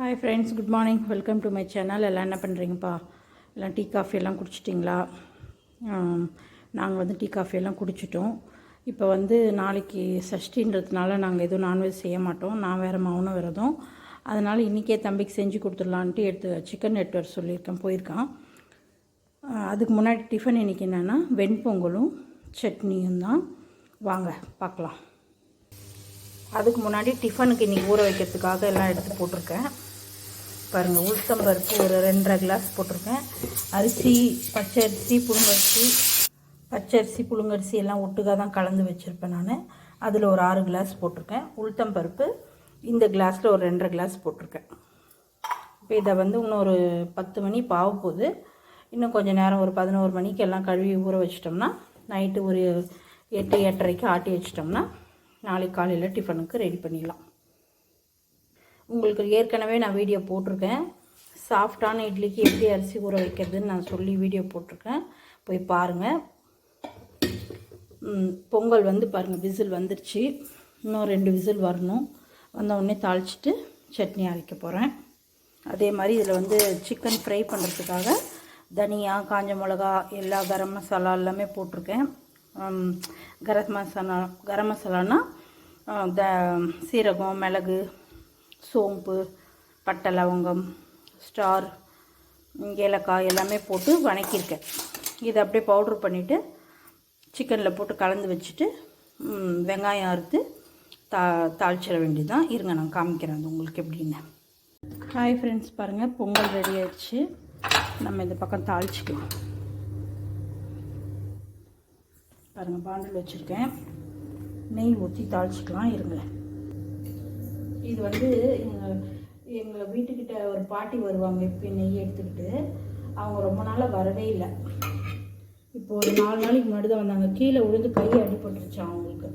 Hi friends good morning welcome to my channel எல்லாம் என்ன பண்ணுறீங்கப்பா எல்லாம் டீ காஃபி எல்லாம் குடிச்சிட்டிங்களா? நாங்கள் வந்து டீ காஃபி எல்லாம் குடிச்சிட்டோம். இப்போ வந்து நாளைக்கு சஷ்டின்றதுனால நாங்கள் எதுவும் நான்வெஜ் செய்ய மாட்டோம். நான் வேறு மௌன விரதம் அதனால் இன்றைக்கே தம்பிக்கு செஞ்சு கொடுத்துடலான்ட்டு எடுத்து சிக்கன் நெட்வொர்க் சொல்லியிருக்கேன் போயிருக்கான். அதுக்கு முன்னாடி டிஃபன் இன்றைக்கி என்னென்னா வெண்பொங்கலும் சட்னியும் தான். வாங்க பார்க்கலாம். அதுக்கு முன்னாடி டிஃபனுக்கு இன்றைக்கி ஊற வைக்கிறதுக்காக எல்லாம் எடுத்து போட்டிருக்கேன். பாருங்கள் உளுத்தம் பருப்பு ஒரு ரெண்டரை கிளாஸ் போட்டிருக்கேன். அரிசி பச்சை அரிசி புழுங்கரிசி பச்சரிசி புழுங்கரிசி எல்லாம் ஒட்டுக்காக தான் கலந்து வச்சுருப்பேன் நான். அதில் ஒரு ஆறு கிளாஸ் போட்டிருக்கேன். உளுத்தம் பருப்பு இந்த கிளாஸில் ஒரு ரெண்டரை கிளாஸ் போட்டிருக்கேன். இப்போ இதை வந்து இன்னும் ஒரு பத்து மணி பாவ போகுது. இன்னும் கொஞ்சம் நேரம் ஒரு பதினோரு மணிக்கு எல்லாம் கழுவி ஊற வச்சிட்டோம்னா நைட்டு ஒரு எட்டு எட்டரைக்கு ஆட்டி வச்சிட்டோம்னா நாளைக்கு காலையில் டிஃபனுக்கு ரெடி பண்ணிடலாம். உங்களுக்கு ஏற்கனவே நான் வீடியோ போட்டிருக்கேன். சாஃப்டான இட்லிக்கு எப்படி அரிசி ஊற வைக்கிறதுன்னு நான் சொல்லி வீடியோ போட்டிருக்கேன். போய் பாருங்கள் பொங்கல் வந்து பாருங்கள் விசில் வந்துருச்சு. இன்னும் ரெண்டு விசில் வரணும். வந்தவுடனே தாளிச்சிட்டு சட்னி அரைக்க போகிறேன் அதே மாதிரி இதில் வந்து சிக்கன் ஃப்ரை பண்ணுறதுக்காக தனியா காஞ்ச மிளகா எல்லா கரம் மசாலா எல்லாமே போட்டிருக்கேன். கரம் மசாலா கரம் மசாலானா த சீரகம் மிளகு சோம்பு பட்டை லவங்கம் ஸ்டார் ஏலக்காய் எல்லாமே போட்டு வணக்கியிருக்கேன். இதை அப்படியே பவுட்ரு பண்ணிவிட்டு சிக்கனில் போட்டு கலந்து வச்சுட்டு வெங்காயம் அறுத்து தா தாளிச்சிட வேண்டியதுதான். இருங்க நான் காமிக்கிறேன் அது உங்களுக்கு எப்படின்னு. ஹாய் ஃப்ரெண்ட்ஸ் பாருங்கள் பொங்கல் ரெடி ஆயிடுச்சு. நம்ம இந்த பக்கம் தாளிச்சிக்கலாம். பாருங்கள் பாண்டில் வச்சுருக்கேன். நெய் ஊற்றி தாளிச்சிக்கலாம் இருங்க. இது வந்து எங்கள் எங்கள் வீட்டுக்கிட்ட ஒரு பாட்டி வருவாங்க இப்போ நெய் எடுத்துக்கிட்டு. அவங்க ரொம்ப நாளாக வரவே இல்லை. இப்போ ஒரு நாலு நாளைக்கு முன்னாடி தான் வந்தாங்க. கீழே விழுந்து கை அடிபட்டுருச்சு அவங்களுக்கு.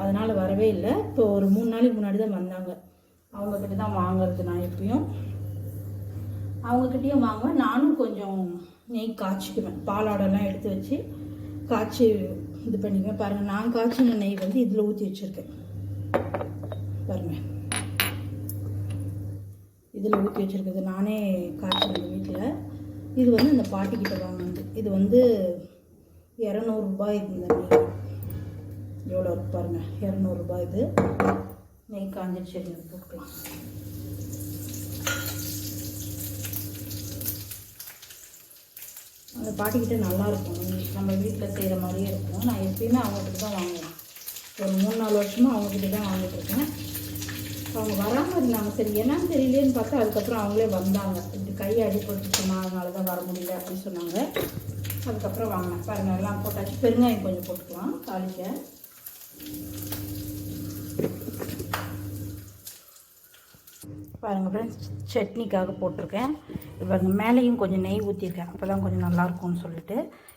அதனால் வரவே இல்லை. இப்போ ஒரு மூணு நாளைக்கு முன்னாடி தான் வந்தாங்க. அவங்கக்கிட்ட தான் வாங்குறது நான் எப்பயும். அவங்கக்கிட்டேயும் வாங்குவேன். நானும் கொஞ்சம் நெய் காய்ச்சிக்குவேன். பாலாடெல்லாம் எடுத்து வச்சு காய்ச்சி இது பண்ணிக்குவேன். பாருங்கள் நான் காய்ச்சின நெய் வந்து இதில் ஊற்றி வச்சுருக்கேன். பாருங்கள் இதில் ஊற்றி வச்சுருக்கிறது நானே காய்ச்சினது வீட்டில். இது வந்து அந்த பாட்டிக்கிட்ட வாங்கினது. இது வந்து இரநூறுபா இந்த நெய் எவ்வளோ இருக்கு பாருங்கள் இரநூறுபா இது. நெய் காஞ்சிடுச்சு இது போட்டுக்கலாம் அந்த பாட்டிக்கிட்ட நல்லாயிருக்கும் நம்ம வீட்டில் செய்கிற மாதிரியே இருக்கும். நான் எப்பயுமே அவங்கக்கிட்ட தான் வாங்குவேன். ஒரு மூணு நாலு வருஷமாக அவங்கக்கிட்ட தான் வாங்கிட்டு இருக்கேன். அவங்க வராமல் இருந்தாங்க. சரி என்னன்னு தெரியலேன்னு பார்த்தா அதுக்கப்புறம் அவங்களே வந்தாங்க. இப்படி கை அடிபட்டுச்சுமா அதனால தான் வர முடியல அப்படின்னு சொன்னாங்க. அதுக்கப்புறம் வாங்கினேன். பாருங்கள் எல்லாம் போட்டாச்சு. பெருங்காயம் கொஞ்சம் போட்டுக்கலாம் தாளிக்க. பாருங்கள் ஃப்ரெண்ட்ஸ் சட்னிக்காக போட்டிருக்கேன். இப்போ மேலேயும் கொஞ்சம் நெய் ஊற்றிருக்கேன் அப்போ தான் கொஞ்சம் நல்லாயிருக்கும்னு சொல்லிட்டு.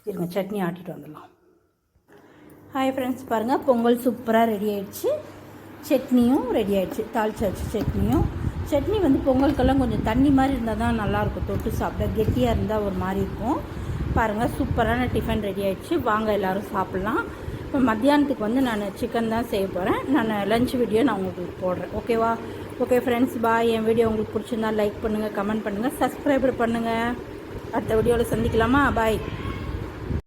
இருங்க சட்னி ஆட்டிட்டு வந்துடலாம். ஹாய் ஃப்ரெண்ட்ஸ் பாருங்கள் பொங்கல் சூப்பராக ரெடி ஆயிடுச்சு. சட்னியும் ரெடி ஆயிடுச்சு. தாளிச்சாச்சு சட்னியும். சட்னி வந்து பொங்கலுக்கெல்லாம் கொஞ்சம் தண்ணி மாதிரி இருந்தால் தான் நல்லாயிருக்கும். தொட்டு சாப்பிட கெட்டியாக இருந்தால் ஒரு மாதிரி இருக்கும். பாருங்கள் சூப்பரான டிஃபன் ரெடி ஆயிடுச்சு. வாங்க எல்லோரும் சாப்பிட்லாம். இப்போ மத்தியானத்துக்கு வந்து நான் சிக்கன் தான் செய்ய போகிறேன் நான் லஞ்ச் வீடியோ நான் உங்களுக்கு போடுறேன். ஓகேவா ஓகே ஃப்ரெண்ட்ஸ் பாய் என் வீடியோ உங்களுக்கு பிடிச்சிருந்தா லைக் பண்ணுங்கள் கமெண்ட் பண்ணுங்கள் சப்ஸ்கிரைபர் பண்ணுங்கள் அடுத்த வீடியோவில் சந்திக்கலாமா? பாய்